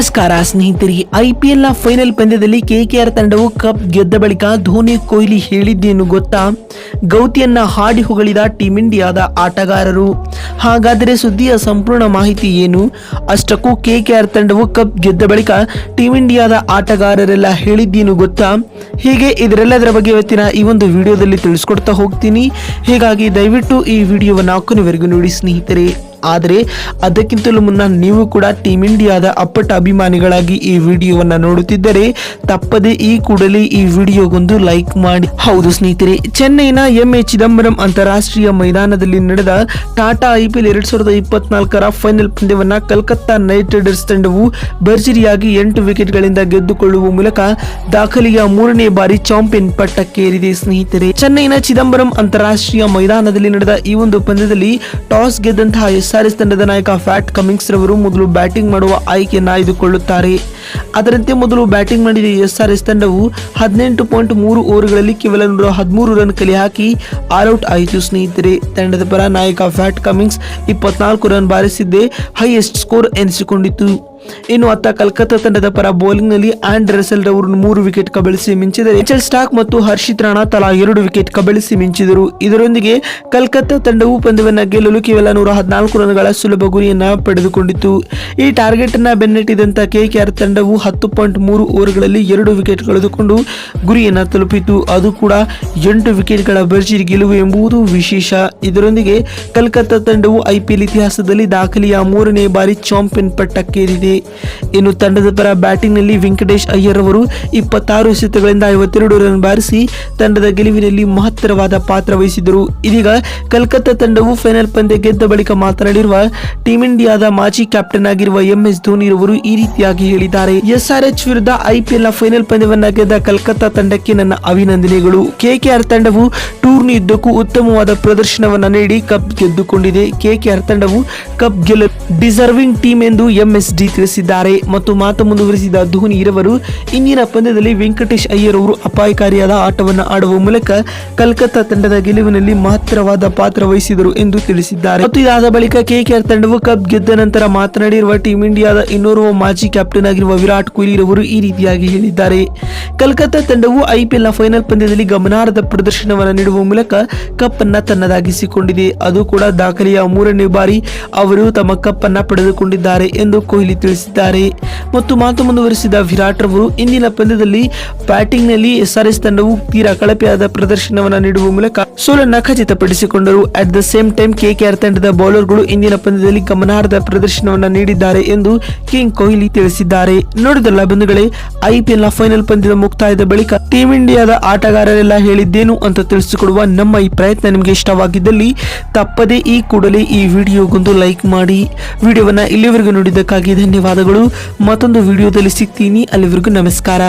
ನಮಸ್ಕಾರ, ಸ್ನೇಹಿತರೆ. ಐಪಿಎಲ್ನ ಫೈನಲ್ ಪಂದ್ಯದಲ್ಲಿ ಕೆಕೆಆರ್ ತಂಡವು ಕಪ್ ಗೆದ್ದ ಬಳಿಕ ಧೋನಿ ಕೊಹ್ಲಿ ಹೇಳಿದ್ದೇನು ಗೊತ್ತಾ? ಗೌತಿಯನ್ನ ಹಾಡಿ ಹೊಗಳಿದ ಟೀಂ ಇಂಡಿಯಾದ ಆಟಗಾರರು. ಹಾಗಾದರೆ ಸುದ್ದಿಯ ಸಂಪೂರ್ಣ ಮಾಹಿತಿ ಏನು? ಅಷ್ಟಕ್ಕೂ ಕೆಕೆಆರ್ ತಂಡವು ಕಪ್ ಗೆದ್ದ ಬಳಿಕ ಟೀಂ ಇಂಡಿಯಾದ ಆಟಗಾರರೆಲ್ಲ ಹೇಳಿದ್ದೇನು ಗೊತ್ತಾ? ಹೀಗೆ ಇದರೆಲ್ಲದರ ಬಗ್ಗೆ ಇವತ್ತಿನ ಈ ಒಂದು ವಿಡಿಯೋದಲ್ಲಿ ತಿಳಿಸ್ಕೊಡ್ತಾ ಹೋಗ್ತೀನಿ. ಹೀಗಾಗಿ ದಯವಿಟ್ಟು ಈ ವಿಡಿಯೋವನ್ನು ಕೊನೆವರೆಗೂ ನೋಡಿ, ಸ್ನೇಹಿತರೆ. ಆದರೆ ಅದಕ್ಕಿಂತಲೂ ಮುನ್ನ ನೀವು ಕೂಡ ಟೀಮ್ ಇಂಡಿಯಾದ ಅಪ್ಪಟ ಅಭಿಮಾನಿಗಳಾಗಿ ಈ ವಿಡಿಯೋವನ್ನು ನೋಡುತ್ತಿದ್ದರೆ ತಪ್ಪದೆ ಈ ಕೂಡಲೇ ಈ ವಿಡಿಯೋಗೊಂದು ಲೈಕ್ ಮಾಡಿ. ಹೌದು ಸ್ನೇಹಿತರೆ, ಚೆನ್ನೈನ ಎಂ ಎ ಚಿದಂಬರಂ ಅಂತಾರಾಷ್ಟ್ರೀಯ ಮೈದಾನದಲ್ಲಿ ನಡೆದ ಟಾಟಾ ಐಪಿಎಲ್ ಎರಡ್ ಸಾವಿರದ ಇಪ್ಪತ್ನಾಲ್ಕರ ಫೈನಲ್ ಪಂದ್ಯವನ್ನು ಕಲ್ಕತ್ತಾ ನೈಟ್ ರೈಡರ್ಸ್ ತಂಡವು ಭರ್ಜರಿಯಾಗಿ ಎಂಟು ವಿಕೆಟ್ಗಳಿಂದ ಗೆದ್ದುಕೊಳ್ಳುವ ಮೂಲಕ ದಾಖಲೆಯ ಮೂರನೇ ಬಾರಿ ಚಾಂಪಿಯನ್ ಪಟ್ಟಕ್ಕೇರಿದೆ ಸ್ನೇಹಿತರೆ. ಚೆನ್ನೈನ ಚಿದಂಬರಂ ಅಂತಾರಾಷ್ಟ್ರೀಯ ಮೈದಾನದಲ್ಲಿ ನಡೆದ ಈ ಒಂದು ಪಂದ್ಯದಲ್ಲಿ ಟಾಸ್ ಗೆದ್ದಂತಹ ಎಸ್ಆರ್ಎಸ್ ತಂಡದ ನಾಯಕ ಫ್ಯಾಟ್ ಕಮಿಂಗ್ಸ್ ರವರು ಮೊದಲು ಬ್ಯಾಟಿಂಗ್ ಮಾಡುವ ಆಯ್ಕೆಯನ್ನು ಆಯ್ದುಕೊಳ್ಳುತ್ತಾರೆ. ಅದರಂತೆ ಮೊದಲು ಬ್ಯಾಟಿಂಗ್ ಮಾಡಿದ ಎಸ್ ಆರ್ ಎಸ್ ತಂಡವು ಹದಿನೆಂಟು ಪಾಯಿಂಟ್ ಮೂರು ಓವರ್ಗಳಲ್ಲಿ ಕೇವಲ ನೂರ ಹದಿಮೂರು ರನ್ ಕಲೆ ಹಾಕಿ ಆಲ್ಔಟ್ ಆಯಿತು ಸ್ನೇಹಿತರೆ. ತಂಡದ ಪರ ನಾಯಕ ಫ್ಯಾಟ್ ಕಮಿಂಗ್ಸ್ ಇಪ್ಪತ್ನಾಲ್ಕು ರನ್ ಬಾರಿಸಿದ್ದೇ ಹೈಯೆಸ್ಟ್ ಸ್ಕೋರ್ ಎನಿಸಿಕೊಂಡಿತು ಇನ್ನು ಅತ್ತ ಕಲ್ಕತ್ತಾ ತಂಡದ ಪರ ಬೌಲಿಂಗ್ನಲ್ಲಿ ಆಂಡ್ ರಸೆಲ್ ರವರು ಮೂರು ವಿಕೆಟ್ ಕಬಳಿಸಿ ಮಿಂಚಿದರೆ ಮಿಚೆಲ್ ಸ್ಟಾಕ್ ಮತ್ತು ಹರ್ಷಿತ್ ರಾಣಾ ತಲಾ ಎರಡು ವಿಕೆಟ್ ಕಬಳಿಸಿ ಮಿಂಚಿದರು. ಇದರೊಂದಿಗೆ ಕಲ್ಕತ್ತಾ ತಂಡವು ಪಂದ್ಯವನ್ನು ಗೆಲ್ಲಲು ಕೇವಲ ನೂರ ಹದಿನಾಲ್ಕು ರನ್ಗಳ ಸುಲಭ ಗುರಿಯನ್ನ ಪಡೆದುಕೊಂಡಿತು ಈ ಟಾರ್ಗೆಟ್ ಅನ್ನ ಬೆನ್ನಟ್ಟಿದಂತ ಕೆಕೆಆರ್ ತಂಡವು ಹತ್ತು ಪಾಯಿಂಟ್ ಮೂರು ಓವರ್ಗಳಲ್ಲಿ ಎರಡು ವಿಕೆಟ್ ಕಳೆದುಕೊಂಡು ಗುರಿಯನ್ನು ತಲುಪಿತು ಅದು ಕೂಡ ಎಂಟು ವಿಕೆಟ್ಗಳ ಭರ್ಜರಿ ಗೆಲುವು ಎಂಬುದು ವಿಶೇಷ. ಇದರೊಂದಿಗೆ ಕಲ್ಕತ್ತಾ ತಂಡವು ಐಪಿಎಲ್ ಇತಿಹಾಸದಲ್ಲಿ ದಾಖಲೆಯ ಮೂರನೇ ಬಾರಿ ಚಾಂಪಿಯನ್ ಪಟ್ಟಕ್ಕೇರಿದೆ. ಇನ್ನು ತಂಡದ ಪರ ಬ್ಯಾಟಿಂಗ್ನಲ್ಲಿ ವೆಂಕಟೇಶ್ ಅಯ್ಯರ್ ಅವರು ಇಪ್ಪತ್ತಾರು ಎಸೆತಗಳಿಂದ ಐವತ್ತೆರಡು ರನ್ ಬಾರಿಸಿ ತಂಡದ ಗೆಲುವಿನಲ್ಲಿ ಮಹತ್ತರವಾದ ಪಾತ್ರ ವಹಿಸಿದರು ಇದೀಗ ಕಲ್ಕತ್ತಾ ತಂಡವು ಫೈನಲ್ ಪಂದ್ಯ ಗೆದ್ದ ಬಳಿಕ ಮಾತನಾಡಿರುವ ಟೀಂ ಇಂಡಿಯಾದ ಮಾಜಿ ಕ್ಯಾಪ್ಟನ್ ಆಗಿರುವ ಎಂ ಎಸ್ ಧೋನಿ ಅವರು ಈ ರೀತಿಯಾಗಿ ಹೇಳಿದ್ದಾರೆ. ಎಸ್ಆರ್ಎಚ್ ವಿರುದ್ಧ ಐಪಿಎಲ್ನ ಫೈನಲ್ ಪಂದ್ಯವನ್ನ ಗೆದ್ದ ಕಲ್ಕತ್ತಾ ತಂಡಕ್ಕೆ ನನ್ನ ಅಭಿನಂದನೆಗಳು. ಕೆಕೆಆರ್ ತಂಡವು ಟೂರ್ನಿ ಇದ್ದಕ್ಕೂ ಉತ್ತಮವಾದ ಪ್ರದರ್ಶನವನ್ನ ನೀಡಿ ಕಪ್ ಗೆದ್ದುಕೊಂಡಿದೆ. ಕೆಕೆಆರ್ ತಂಡವು ಕಪ್ ಗೆಲ್ಲ ಡಿಸರ್ವಿಂಗ್ ಟೀಮ್ ಎಂದು ಎಂಎಸ್ಡಿ ತಿಳಿಸಿದ್ದಾರೆ ಮತ್ತು ಮಾತು ಮುಂದುವರಿಸಿದ ಧೋನಿ ಇರವರು, ಇಂದಿನ ಪಂದ್ಯದಲ್ಲಿ ವೆಂಕಟೇಶ್ ಅಯ್ಯರ್ ಅವರು ಅಪಾಯಕಾರಿಯಾದ ಆಟವನ್ನು ಆಡುವ ಮೂಲಕ ಕಲ್ಕತ್ತಾ ತಂಡದ ಗೆಲುವಿನಲ್ಲಿ ಮಹತ್ತರವಾದ ಪಾತ್ರ ವಹಿಸಿದರು ಎಂದು ತಿಳಿಸಿದ್ದಾರೆ. ಮತ್ತು ಇದಾದ ಬಳಿಕ ಕೆಕೆಆರ್ ತಂಡವು ಕಪ್ ಗೆದ್ದ ನಂತರ ಮಾತನಾಡಿರುವ ಟೀಂ ಇಂಡಿಯಾದ ಇನ್ನೋರ್ವ ಮಾಜಿ ಕ್ಯಾಪ್ಟನ್ ಆಗಿರುವ ವಿರಾಟ್ ಕೊಹ್ಲಿ ರವರು ಈ ರೀತಿಯಾಗಿ ಹೇಳಿದ್ದಾರೆ. ಕಲ್ಕತ್ತಾ ತಂಡವು ಐಪಿಎಲ್ ಫೈನಲ್ ಪಂದ್ಯದಲ್ಲಿ ಗಮನಾರ್ಹದ ಪ್ರದರ್ಶನವನ್ನು ನೀಡುವ ಮೂಲಕ ಕಪ್ ಅನ್ನ ತನ್ನದಾಗಿಸಿಕೊಂಡಿದೆ. ಅದು ಕೂಡ ದಾಖಲೆಯ ಮೂರನೇ ಬಾರಿ ಅವರು ತಮ್ಮ ಕಪ್ ಅನ್ನ ಪಡೆದುಕೊಂಡಿದ್ದಾರೆ ಎಂದು ಕೊಹ್ಲಿ ತಿಳಿಸಿದ್ದಾರೆ ಮತ್ತು ಮಾತು ಮುಂದುವರಿಸಿದ ವಿರಾಟ್ ರವರು, ಇಂದಿನ ಪಂದ್ಯದಲ್ಲಿ ಬ್ಯಾಟಿಂಗ್ನಲ್ಲಿ ಎಸ್ಆರ್ಎಸ್ ತಂಡವು ತೀರಾ ಕಳಪೆಯಾದ ಪ್ರದರ್ಶನವನ್ನು ನೀಡುವ ಮೂಲಕ ಸೋಲನ್ನು ಖಚಿತಪಡಿಸಿಕೊಂಡರು. At the same time KKR ತಂಡದ ಬೌಲರ್ಗಳು ಇಂದಿನ ಪಂದ್ಯದಲ್ಲಿ ಗಮನಾರ್ಹದ ಪ್ರದರ್ಶನವನ್ನು ನೀಡಿದ್ದಾರೆ ಎಂದು ಕಿಂಗ್ ಕೊಹ್ಲಿ ತಿಳಿಸಿದ್ದಾರೆ. ನೋಡಿದಲ್ಲ ಬಂಧುಗಳೇ ಐಪಿಎಲ್ನ ಫೈನಲ್ ಪಂದ್ಯದ ಮುಕ್ತಾಯದ ಬಳಿಕ ಟೀಂ ಇಂಡಿಯಾದ ಆಟಗಾರರೆಲ್ಲ ಹೇಳಿದ್ದೇನು ಅಂತ ತಿಳಿಸಿಕೊಡುವ ನಮ್ಮ ಈ ಪ್ರಯತ್ನ ನಿಮಗೆ ಇಷ್ಟವಾಗಿದ್ದಲ್ಲಿ ತಪ್ಪದೇ ಈ ಕೂಡಲೇ ಈ ವಿಡಿಯೋಗೊಂದು ಲೈಕ್ ಮಾಡಿ. ವಿಡಿಯೋವನ್ನು ಇಲ್ಲಿವರೆಗೂ ನೋಡಿದ್ದಕ್ಕಾಗಿ ಧನ್ಯವಾದಗಳು. ಮತ್ತೊಂದು ವಿಡಿಯೋದಲ್ಲಿ ಸಿಗ್ತೀನಿ. ಅಲ್ಲಿವರೆಗೂ ನಮಸ್ಕಾರ.